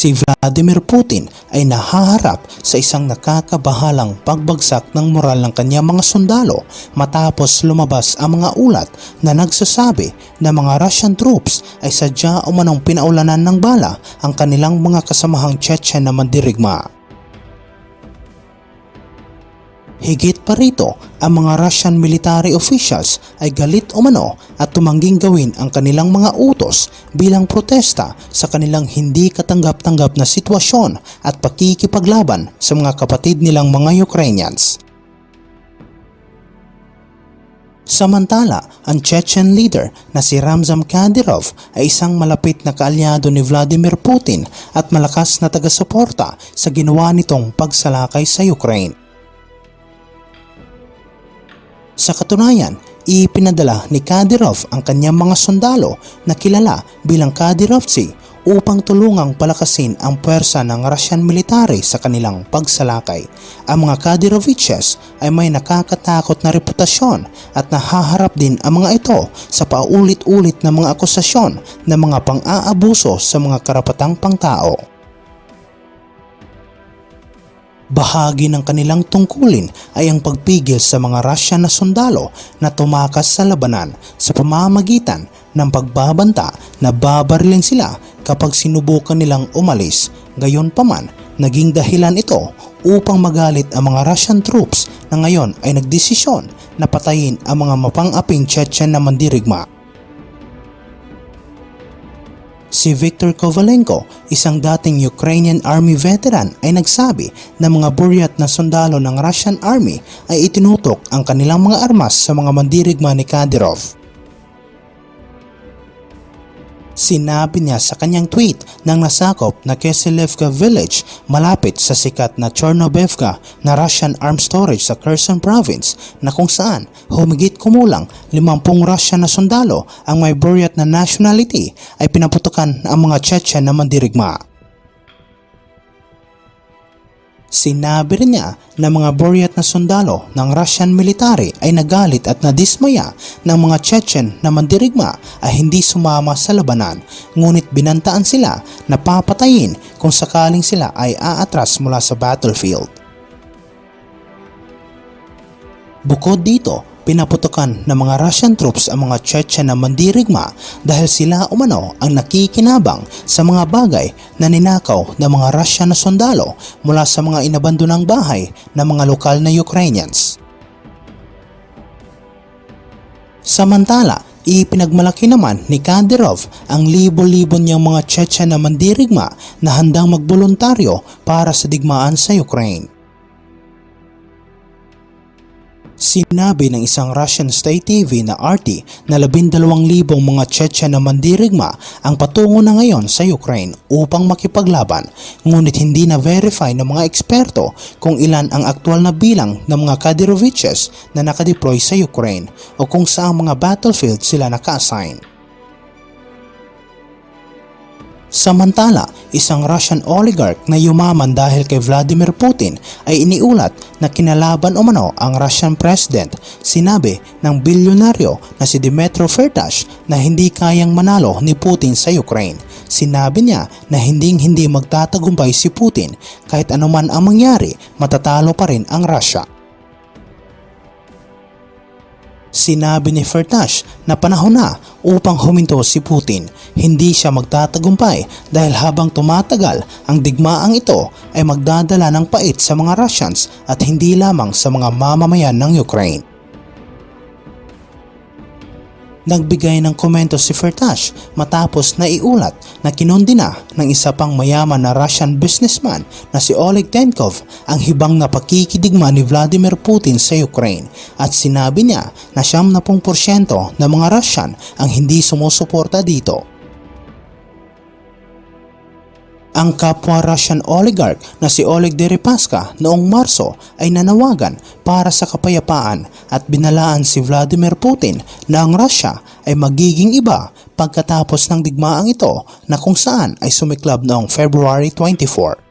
si Vladimir Putin ay nahaharap sa isang nakakabahalang pagbagsak ng moral ng kanyang mga sundalo matapos lumabas ang mga ulat na nagsasabi na mga Russian troops ay sadya umanong pinaulanan ng bala ang kanilang mga kasamahang Chechen na mandirigma. Higit pa rito, ang mga Russian military officials ay galit umano at tumangging gawin ang kanilang mga utos bilang protesta sa kanilang hindi katanggap-tanggap na sitwasyon at pakikipaglaban sa mga kapatid nilang mga Ukrainians. Samantala, ang Chechen leader na si Ramzan Kadyrov ay isang malapit na kaalyado ni Vladimir Putin at malakas na taga-suporta sa ginawa nitong pagsalakay sa Ukraine. Sa katunayan, ipinadala ni Kadyrov ang kanyang mga sundalo na kilala bilang Kadyrovtsi upang tulungang palakasin ang puwersa ng Russian military sa kanilang pagsalakay. Ang mga Kadyroviches ay may nakakatakot na reputasyon at nahaharap din ang mga ito sa paulit-ulit na mga akusasyon ng mga pang-aabuso sa mga karapatang pangtao. Bahagi ng kanilang tungkulin ay ang pagpigil sa mga Russian na sundalo na tumakas sa labanan sa pamamagitan ng pagbabanta na babarilin sila kapag sinubukan nilang umalis. Gayon paman, naging dahilan ito upang magalit ang mga Russian troops na ngayon ay nagdesisyon na patayin ang mga mapang-aping Chechen na mandirigma. Si Viktor Kovalenko, isang dating Ukrainian Army veteran ay nagsabi na mga buryat na sundalo ng Russian Army ay itinutok ang kanilang mga armas sa mga mandirigma ni Kadyrov. Sinabi niya sa kanyang tweet nang nasakop na Keselevka village malapit sa sikat na Chornobevka na Russian arms storage sa Kherson province na kung saan humigit kumulang 50 Russian na sundalo ang may buryat na nationality ay pinaputukan ang mga Chechen na mandirigma. Sinabi rin niya na mga buryat na sundalo ng Russian military ay nagalit at nadismaya ng mga Chechen na mandirigma ay hindi sumama sa labanan ngunit binantaan sila na papatayin kung sakaling sila ay aatras mula sa battlefield. Bukod dito, pinaputukan ng mga Russian troops ang mga Chechen na mandirigma dahil sila umano ang nakikinabang sa mga bagay na ninakaw ng mga Russian na sundalo mula sa mga inabandonang bahay ng mga lokal na Ukrainians. Samantala, ipinagmalaki naman ni Kadyrov ang libo-libo niyang mga Chechen na mandirigma na handang magboluntaryo para sa digmaan sa Ukraine. Sinabi ng isang Russian state TV na RT na 12,000 mga Chechen na mandirigma ang patungo na ngayon sa Ukraine upang makipaglaban ngunit hindi na verify ng mga eksperto kung ilan ang aktual na bilang ng mga Kadyroviches na nakadeploy sa Ukraine o kung saang mga battlefield sila naka-assign. Samantala, isang Russian oligarch na yumaman dahil kay Vladimir Putin ay iniulat na kinalaban umano ang Russian president. Sinabi ng bilyonaryo na si Dmitry Firtash na hindi kayang manalo ni Putin sa Ukraine. Sinabi niya na hinding hindi magtatagumpay si Putin kahit anuman ang mangyari matatalo pa rin ang Russia. Sinabi ni Firtash na panahon na upang huminto si Putin. Hindi siya magtatagumpay dahil habang tumatagal ang digmaang ito ay magdadala ng pait sa mga Russians at hindi lamang sa mga mamamayan ng Ukraine. Nagbigay ng komento si Firtash matapos na iulat na kinundi ng isa pang mayaman na Russian businessman na si Oleg Tenkov ang hibang na pakikidigma ni Vladimir Putin sa Ukraine at sinabi niya na 70% ng mga Russian ang hindi sumusuporta dito. Ang kapwa Russian oligarch na si Oleg Deripaska noong Marso ay nanawagan para sa kapayapaan at binalaan si Vladimir Putin na ang Russia ay magiging iba pagkatapos ng digmaang ito na kung saan ay sumiklab noong February 24.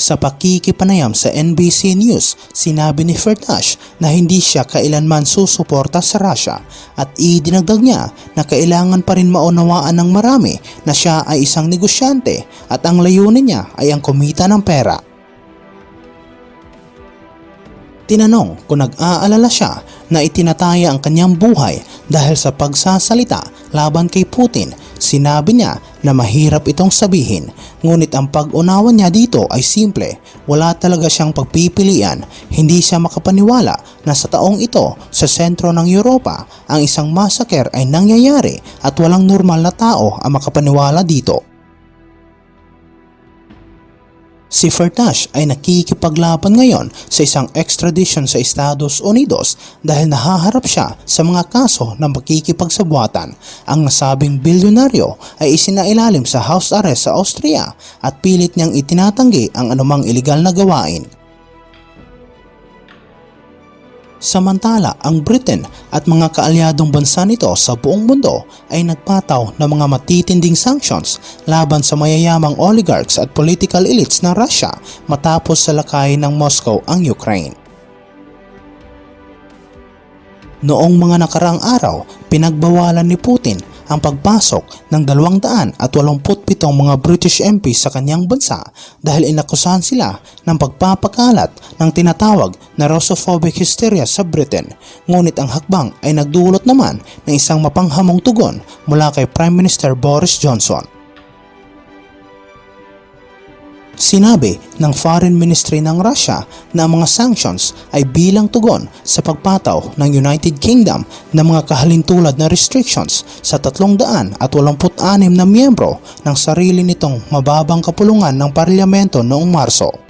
Sa pakikipanayam sa NBC News, sinabi ni Firtash na hindi siya kailanman susuporta sa Russia at idinagdag niya na kailangan pa rin maunawaan ng marami na siya ay isang negosyante at ang layunin niya ay ang kumita ng pera. Tinanong kung nag-aalala siya na itinataya ang kanyang buhay dahil sa pagsasalita laban kay Putin, sinabi niya na mahirap itong sabihin. Ngunit ang pag-unawa niya dito ay simple. Wala talaga siyang pagpipilian. Hindi siya makapaniwala na sa taong ito sa sentro ng Europa ang isang massacre ay nangyayari at walang normal na tao ang makapaniwala dito. Si Fertash ay nakikipaglaban ngayon sa isang extradition sa Estados Unidos dahil nahaharap siya sa mga kaso ng pagkikipagsabuatan. Ang nasabing bilyonaryo ay isinailalim sa house arrest sa Austria at pilit niyang itinatanggi ang anumang iligal na gawain. Samantala, ang Britain at mga kaalyadong bansa nito sa buong mundo ay nagpataw ng mga matitinding sanctions laban sa mayayamang oligarchs at political elites ng Russia matapos salakayin ng Moscow ang Ukraine. Noong mga nakarang araw, pinagbawalan ni Putin ang pagpasok ng 287 mga British MP sa kanyang bansa dahil inakusahan sila ng pagpapakalat ng tinatawag na Russophobic hysteria sa Britain. Ngunit ang hakbang ay nagdulot naman ng isang mapanghamong tugon mula kay Prime Minister Boris Johnson. Sinabi ng Foreign Ministry ng Russia na ang mga sanctions ay bilang tugon sa pagpataw ng United Kingdom ng mga kahalintulad na restrictions sa 386 na miyembro ng sarili nitong mababang kapulungan ng parlamento noong Marso.